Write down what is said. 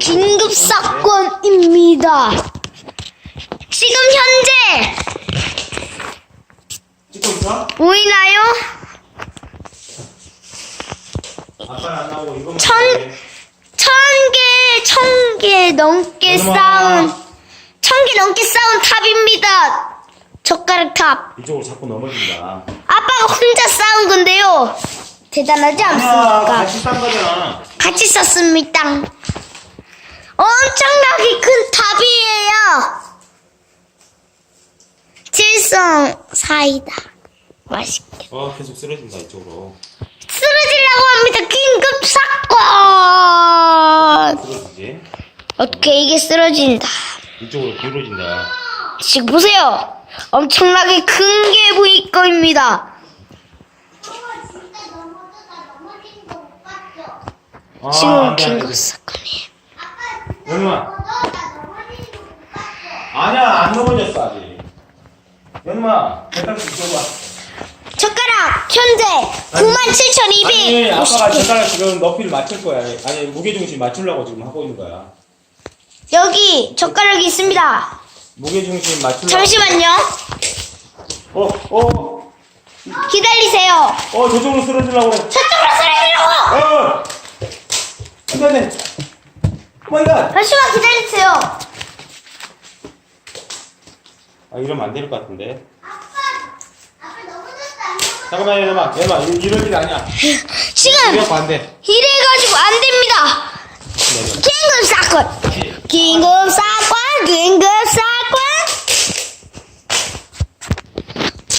긴급 사건입니다. 지금 현재? 보이나요? 천-. 천 개, 천 개 넘게? 쌓은, 천 개 넘게 쌓은 탑입니다. 젓가락 탑. 이쪽으로 자꾸 넘어진다 아빠가 혼자 쌓은 건데요. 대단하지 아 않습니까? 같이 싼 거잖아 같이 썼습니다. 엄청나게 큰 탑이에요. 칠성 사이다. 맛있게. 어 계속 쓰러진다 이쪽으로 쓰러지려고 합니다. 긴급 사건. 쓰러지지 어떻게 이게 쓰러진다. 이쪽으로 기울어진다 지금 보세요. 엄청나게 큰 게 보일 겁니다. 아, 지금 긴급 돼. 사건이에요. 연우아 아니야 안 넘어졌어 아직 연우아 배달좀 줘봐 젓가락 현재 97,250. 아니 아빠가 젓가락 지금 높이를 맞출 거야 아니 무게중심 맞추려고 지금 하고 있는 거야 여기 젓가락이 있습니다. 무게중심 맞추려고 잠시만요. 어, 어, 기다리세요. 어, 저쪽으로 쓰러지려고 그래. 저쪽으로 쓰러지려고! 어! 안 돼. 오마이갓! 잠시만 기다리세요. 아, 이러면 안 될 것 같은데. 잠깐만, 얘들아. 얘들아, 이- 이럴 일 아니야. 지금 이래갖고 안 돼. 이래가지고 안 됩니다. 긴급 사건. 긴급 사건. 긴급 사건.